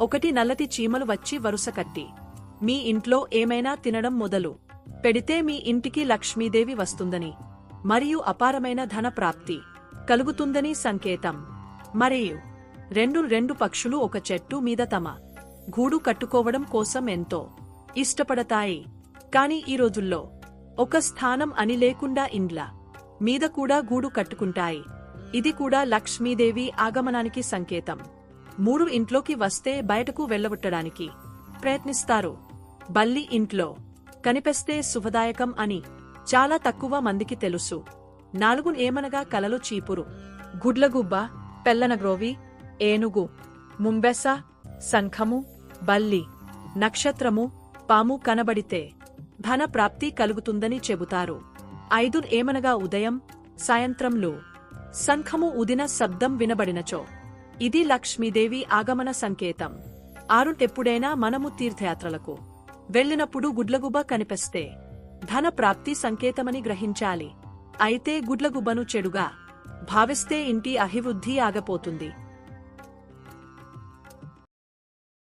ఒకటి నల్లటి చీమలు వచ్చి వరుస కట్టి. మీ ఇంట్లో ఏమైనా తినడం మొదలు. పెడితే మీ ఇంటికి లక్ష్మీదేవి వస్తుందని. మరియు అపారమైన ధన ప్రాప్తి. కలుగుతుందని సంకేతం. మరియు రెండు రెండు పక్షులు ఒక చెట్టు మీద తమ గూడు కట్టుకోవడం కోసం ఎంతో ఇష్టపడతాయి. కాని ఈ రోజుల్లో ఒక స్థానం అని లేకుండా ఇండ్ల మీద కూడా గూడు కట్టుకుంటాయి. ఇది కూడా లక్ష్మీదేవి ఆగమనానికి సంకేతం. మూడు ఇంట్లోకి వస్తే బయటకు వెళ్ళగొట్టడానికి ప్రయత్నిస్తారు. బల్లి ఇంట్లో కనిపిస్తే శుభదాయకం అని చాలా తక్కువ మందికి తెలుసు. నాలుగు ఏమనగా కలలు చీపురు. గుడ్లగుబ్బ పెల్లనగ్రోవి ఏనుగు ముంబెస శంఖము బల్లి నక్షత్రము పాము కనబడితే ధన ప్రాప్తి కలుగుతుందని చెబుతారు. ఐదు ఏమనగా ఉదయం సాయంత్రంలో శంఖము ఉదిన శబ్దం వినబడినచో. ఇది లక్ష్మీదేవి ఆగమన సంకేతం. ఆరు ఎప్పుడైనా మనము తీర్థయాత్రలకు వెళ్ళినప్పుడు గుడ్లగుబ కనిపిస్తే ధన ప్రాప్తి సంకేతమని గ్రహించాలి. అయితే గుడ్లగుబ్బను చెడుగా భావిస్తే ఇంటి అభివృద్ధి ఆగపోతుంది.